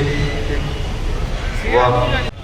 一二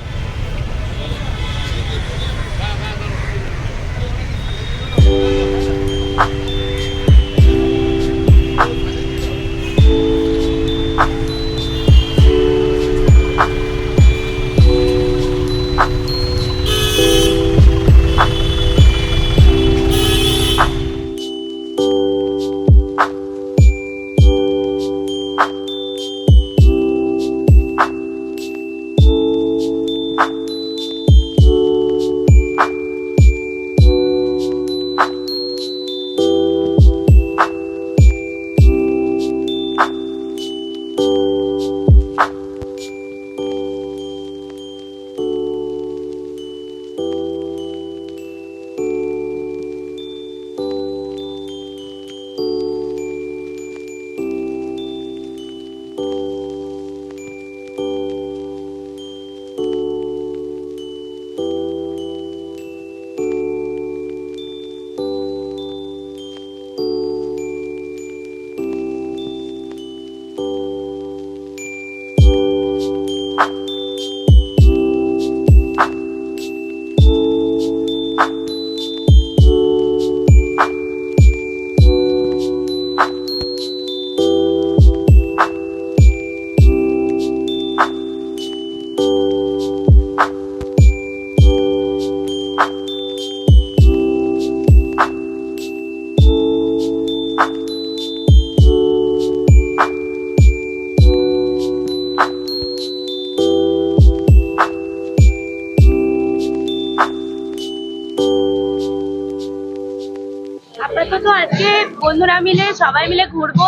বন্ধুরা মিলে সবাই মিলে ঘুরবো।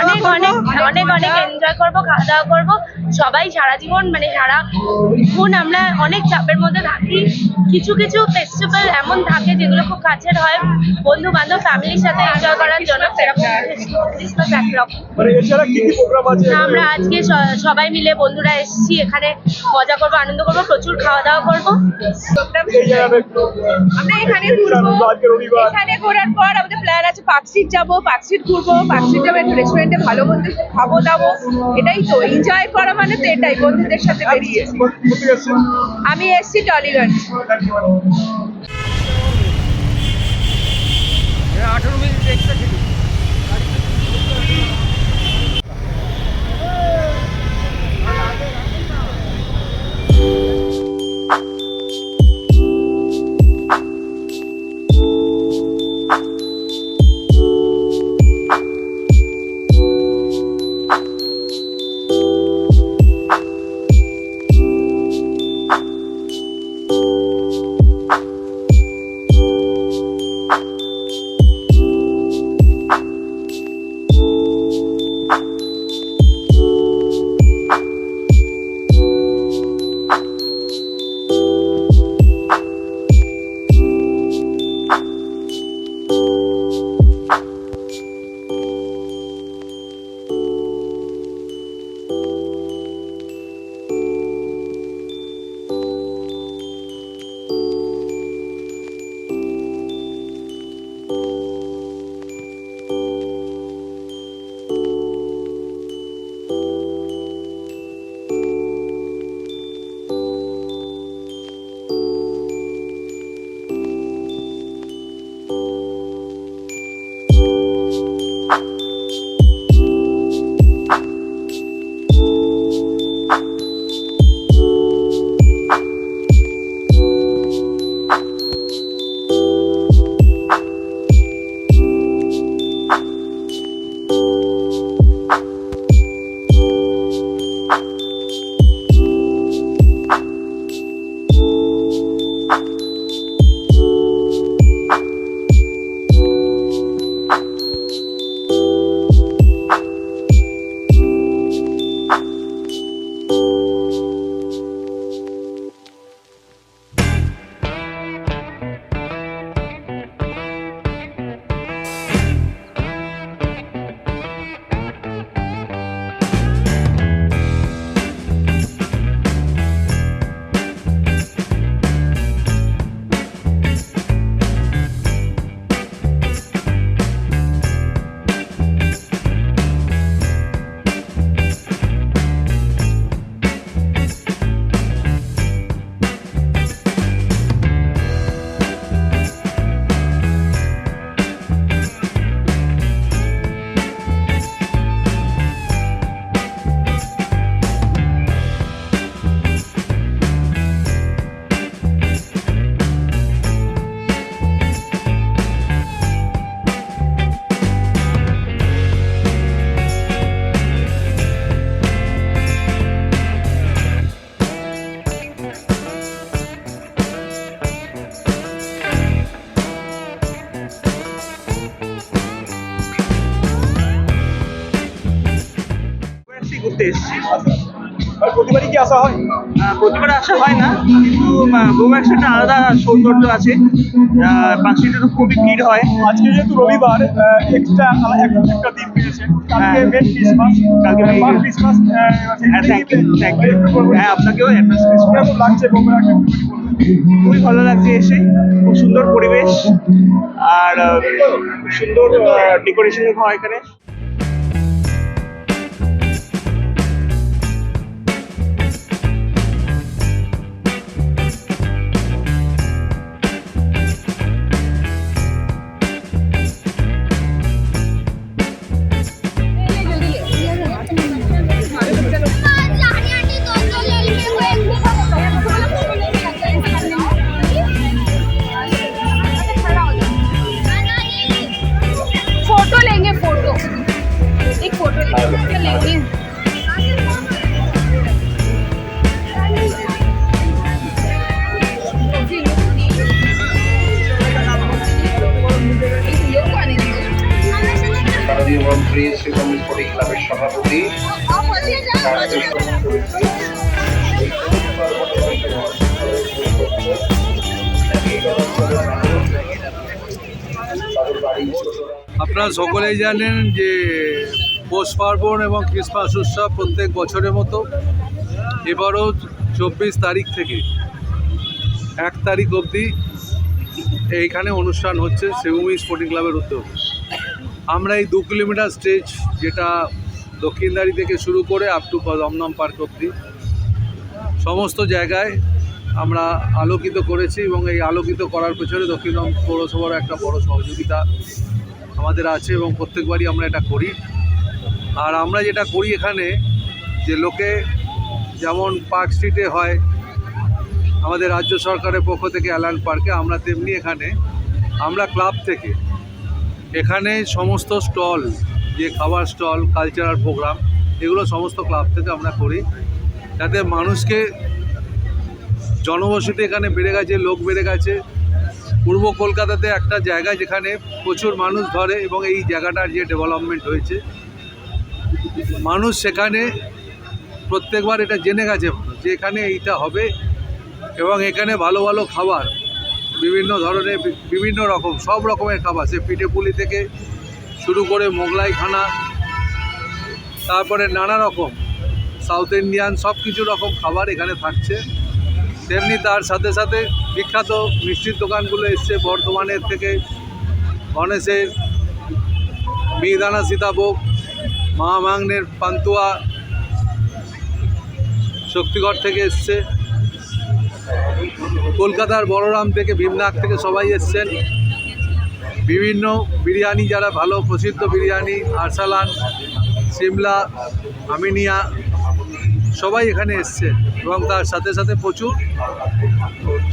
অনেক অনেক অনেক অনেক এনজয় করব খাওয়া দাওয়া করব। সবাই সারা জীবন মানে সারা ক্ষণ আমরা অনেক চাপের মধ্যে থাকি। কিছু কিছু ফেস্টিভ্যাল এমন থাকে যেগুলো খুব কাছের হয়। বন্ধু বান্ধব ফ্যামিলির সাথে এনজয় করার জন্য ক্রিসমাস একরকম। মানে এছাড়া কি কি প্রোগ্রাম আছে? না, আমরা আজকে সবাই মিলে বন্ধুরা এসেছি এখানে মজা করব আনন্দ করব প্রচুর খাওয়া দাওয়া করব। আমরা এখানে ঘুরবো। এখানে ঘোরার পর আমাদের প্ল্যান আছে পার্কস্ট্রিট যাব পার্কস্ট্রিট ঘুরবো পার্কস্ট্রিট যাব একটু রেস্টুরেন্টে ভালো মন্দ খাব দাবো এটাই তো এনজয় করা মানে তো এটাই বন্ধুদের সাথে বেরিয়েছি। আমি এসছি টলিগঞ্জ। আঠারো মিনিট ঘুরতে এসেছি প্রতিবারই কি আসা হয়? প্রতিবার আসা হয় না কিন্তু একটা আলাদা সৌন্দর্য আছে। পাঁচটিতে তো খুবই ভিড় হয়। আজকে যেহেতু রবিবার এক্সট্রা একটা দিন পেয়েছে কালকে হ্যাঁ। মেন ক্রিসমাস কালকে main ক্রিসমাস হ্যাঁ ইউ হ্যাঁ আপনাকেও অ্যাডভান্স লাগছে খুবই ভালো লাগছে এসে। খুব সুন্দর পরিবেশ। আর সুন্দর ডেকোরেশন হয় এখানে। আপনারা সকলেই জানেন যে পৌষ পার্বণ এবং ক্রিসমাস উৎসব প্রত্যেক বছরের মতো। এবারও চব্বিশ তারিখ থেকে এক তারিখ অবধি এইখানে অনুষ্ঠান হচ্ছে শিবভূমি স্পোর্টিং ক্লাবের উদ্যোগ। আমরা এই দু কিলোমিটার স্টেজ যেটা দক্ষিণদারি থেকে শুরু করে আপ টু দমদম পার্ক অবধি সমস্ত জায়গায় আমরা আলোকিত করেছি এবং এই আলোকিত করার পেছনে দক্ষিণ পৌরসভার একটা বড় সহযোগিতা আমাদের আছে এবং প্রত্যেকবারই আমরা এটা করি। আর আমরা যেটা করি এখানে, যে লোকে যেমন পার্ক স্ট্রিটে হয়, আমাদের রাজ্য সরকারের পক্ষ থেকে অ্যালান পার্কে, আমরা তেমনি এখানে, আমরা ক্লাব থেকে, এখানে সমস্ত স্টল, যে খাবার স্টল, কালচারাল প্রোগ্রাম, এগুলো সমস্ত ক্লাব থেকে আমরা করি। যাতে মানুষকে জনবসতি এখানে বেড়ে গেছে, লোক বেড়ে গেছে। পূর্ব কলকাতাতে একটা জায়গা যেখানে প্রচুর মানুষ ধরে এবং এই জায়গাটার যে ডেভেলপমেন্ট হয়েছে মানুষ সেখানে প্রত্যেকবার এটা জেনে গেছে, যে এখানে এইটা হবে এবং এখানে ভালো ভালো খাবার, বিভিন্ন ধরনের বিভিন্ন রকম, সব রকমের খাবার, সে পিঠে পুলি থেকে শুরু করে মোগলাই খানা তারপরে নানা রকম, সাউথ ইন্ডিয়ান সব কিছু রকম খাবার এখানে থাকছে। তেমনি তার সাথে সাথে বিখ্যাত মিষ্টির দোকানগুলো এসছে বর্ধমানের থেকে, গণেশের মিহিদানা সীতাভোগ মহামাংনের পান্তুয়া শক্তিগড় থেকে এসছে। কলকাতার বড়রাম থেকে ভীমনাথ থেকে সবাই এসছেন। বিভিন্ন বিরিয়ানি যারা ভালো, প্রসিদ্ধ বিরিয়ানি, আরসালান, সিমলা, আমিনিয়া, সবাই এখানে এসছে এবং তার সাথে সাথে প্রচুর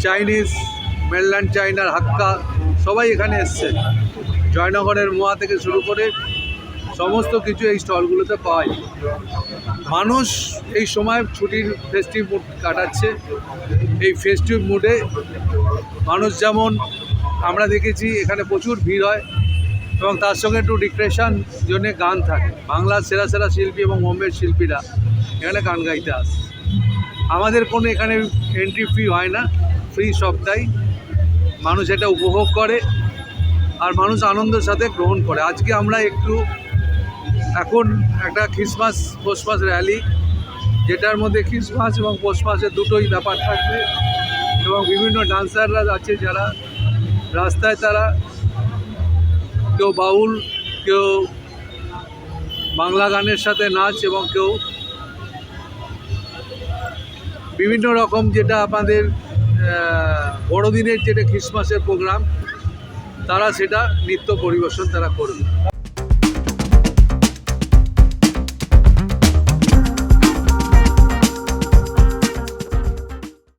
চাইনিজ মেনল্যান্ড চাইনার হাক্কা সবাই এখানে এসছে। জয়নগরের মোয়া থেকে শুরু করে সমস্ত কিছু এই স্টলগুলোতে পাওয়া যায়। মানুষ এই সময় ছুটির ফেস্টিভ মুড কাটাচ্ছে। এই ফেস্টিভ মুডে মানুষ যেমন আমরা দেখেছি, এখানে প্রচুর ভিড় হয় এবং তার সঙ্গে একটু ডিক্রেশন জন্যে গান থাকে। বাংলার সেরা সেরা শিল্পী এবং বোম্বের শিল্পীরা এখানে গান গাইতে আসে। আমাদের কোনো এখানে এন্ট্রি ফি হয় না ফ্রি সবটাই। মানুষ এটা উপভোগ করে আর মানুষ আনন্দের সাথে গ্রহণ করে। আজকে আমরা একটু এখন একটা খ্রিসমাস পৌষ মাস র্যালি যেটার মধ্যে খ্রিসমাস এবং পৌষ মাসের দুটোই ব্যাপার থাকবে এবং বিভিন্ন ডান্সাররা আছে যারা, রাস্তায় তারা, কেউ বাউল, কেউ বাংলা গানের সাথে নাচ এবং কেউ বিভিন্ন রকম যেটা আমাদের বড়দিনের যেটা খ্রিসমাসের প্রোগ্রাম তারা সেটা নৃত্য পরিবেশন তারা করবে।